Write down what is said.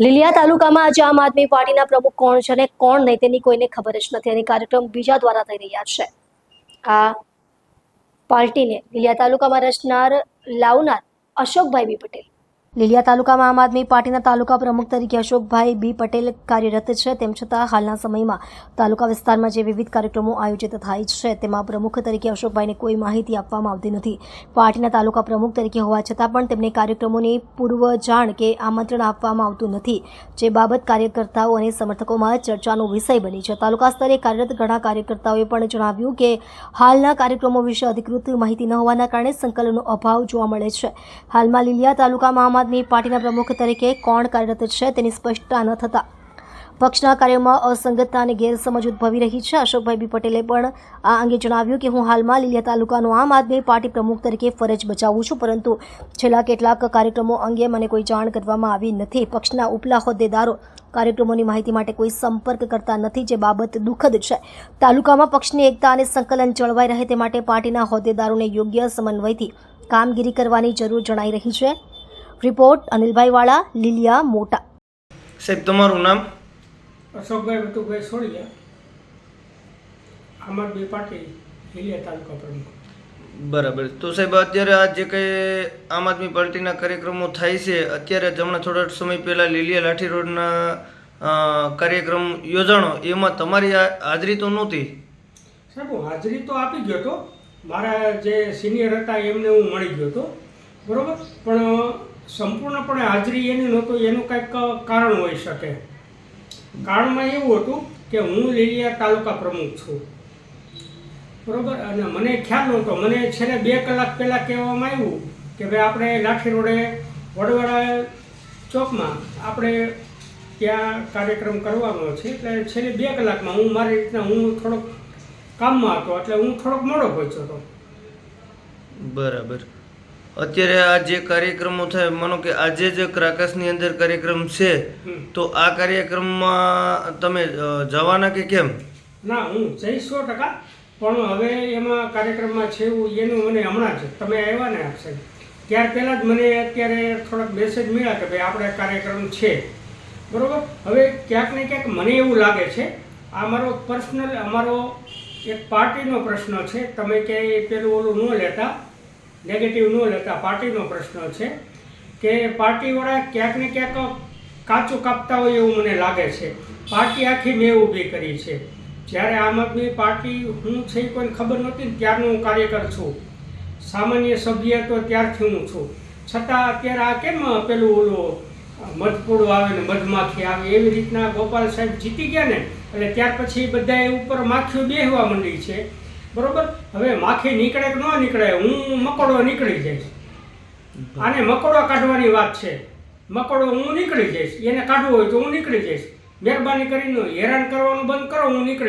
લીલિયા તાલુકામાં આજે આમ આદમી પાર્ટીના પ્રમુખ કોણ છે અને કોણ નહીં તેની કોઈને ખબર જ નથી અને કાર્યક્રમ બીજા દ્વારા થઈ રહ્યા છે. આ પાર્ટીને લીલિયા તાલુકામાં રચનાર, લાવનાર અશોકભાઈ બી પટેલ લીલિયા તાલુકામાં આમ આદમી પાર્ટીના તાલુકા પ્રમુખ તરીકે અશોકભાઈ બી પટેલ કાર્યરત છે. તેમ છતાં હાલના સમયમાં તાલુકા વિસ્તારમાં જે વિવિધ કાર્યક્રમો આયોજિત થાય છે, તેમાં પ્રમુખ તરીકે અશોકભાઈને કોઈ માહિતી આપવામાં આવતી નથી. પાર્ટીના તાલુકા પ્રમુખ તરીકે હોવા છતાં પણ તેમને કાર્યક્રમોની પૂર્વ જાણ કે આમંત્રણ આપવામાં આવતું નથી. જે બાબત કાર્યકર્તાઓ અને સમર્થકોમાં ચર્ચાનો વિષય બની છે. તાલુકા સ્તરે કાર્યરત ઘણા કાર્યકર્તાઓએ પણ જણાવ્યું કે હાલના કાર્યક્રમો વિશે અધિકૃત માહિતી ન હોવાના કારણે સંકલનનો અભાવ જોવા મળે છે. હાલમાં લીલિયા તાલુકામાં આદમી પાર્ટીના પ્રમુખ તરીકે કોણ કાર્યરત છે તેની સ્પષ્ટતા ન થતા. પક્ષના કાર્યોમાં અસંગતતા અને ગેરસમજ ઉદ્ભવી રહી છે. અશોકભાઈ બી પટેલે પણ આ અંગે જણાવ્યું કે હું હાલમાં લીલિયા તાલુકાનો આમ આદમી પાર્ટી પ્રમુખ તરીકે ફરજ બજાવું છું, પરંતુ છેલ્લા કેટલાક કાર્યક્રમો અંગે મને કોઈ જાણ કરવામાં આવી નથી. પક્ષના ઉપલા હોદ્દેદારો કાર્યક્રમોની માહિતી માટે કોઈ સંપર્ક કરતા નથી, જે બાબત દુઃખદ છે. તાલુકામાં પક્ષની એકતા અને સંકલન જળવાઈ રહે તે માટે પાર્ટીના હોદ્દેદારોને યોગ્ય સમન્વયથી કામગીરી કરવાની જરૂર જણાઈ રહી છે. રિપોર્ટ અનિલભાઈ વાળા લીલિયા મોટા. સાહેબ તમારું નામ? અશોકભાઈ વતુભાઈ સોળિયા. આમ બે પાર્ટી લીલિયા તાલુકા પ્રમુખ. બરાબર. તો સાહેબ અત્યારે આ જે કંઈ આમ આદમી પાર્ટીના કાર્યક્રમો થાય છે અત્યારે જ હમણાં થોડા સમય પહેલાં લીલિયા લાઠી રોડના કાર્યક્રમ યોજાણો એમાં તમારી આ હાજરી તો નહોતી? સાહેબ હું હાજરી તો આપી ગયો હતો. મારા જે સિનિયર હતા એમને હું મળી ગયો હતો. બરોબર? પણ સંપૂર્ણપણે હાજરી એની નહોતું, એનું કંઈક કારણ હોઈ શકે. કારણમાં એવું હતું કે હું લીલિયા તાલુકા પ્રમુખ છું. બરોબર? અને મને ખ્યાલ નહોતો. મને છેલ્લે બે કલાક પહેલાં કહેવામાં આવ્યું કે ભાઈ, આપણે લાઠી રોડે વડવાડા ચોકમાં આપણે ત્યાં કાર્યક્રમ કરવાનો છે. એટલે છેલ્લે બે કલાકમાં હું મારી રીતના, હું થોડોક કામમાં હતો. એટલે હું થોડોક મોડો પહોંચ્યો હતો. બરાબર. અત્યારે આ જે કાર્યક્રમો થાય માનો કે આજે જ ક્રાકસની અંદર કાર્યક્રમ છે તો આ કાર્યક્રમમાં તમે જવાના કે કેમ? ના હું જઈશ સો ટકા પણ હવે એમાં કાર્યક્રમમાં છે એવું એનું મને હમણાં જ તમે આવ્યા ને આપશે ત્યાર પહેલાં જ મને અત્યારે થોડાક મેસેજ મળ્યા કે ભાઈ આપણે કાર્યક્રમ છે. બરાબર? હવે ક્યાંક ને ક્યાંક મને એવું લાગે છે આ મારો પર્સનલ અમારો એક પાર્ટીનો પ્રશ્ન છે તમે ક્યાંય પેલું ઓલું ન લેતા. નેગેટિવ ન લેતા પાર્ટીનો પ્રશ્ન છે, કે પાર્ટીવાળા ક્યાંક ને ક્યાંક કાચું કાપતા હોય એવું મને લાગે છે. પાર્ટી આખી મેં ઊભી કરી છે. જ્યારે આમ આદમી પાર્ટી, હું છે કોઈને ખબર નહોતી ત્યારનો હું કાર્યકર છું. સામાન્ય સભ્ય તો ત્યારથી હું છું. છતાં અત્યારે આ કેમ પેલું ઓલું મધપૂડું આવે ને મધમાખી આવે, એવી રીતના ગોપાલ સાહેબ જીતી ગયા ને, એટલે ત્યાર પછી બધા ઉપર માખીઓ બેહવા માંડી છે. બરોબર? હવે માખી નીકળે કે ન નીકળે હું મકોડો નીકળી જઈશ. આને મકોડો કાઢવાની વાત છે. મકોડો હું નીકળી જઈશ એને કાઢવો હોય તો હું નીકળી જઈશ. મહેરબાની કરીને હેરાન કરવાનું બંધ કરો હું નીકળી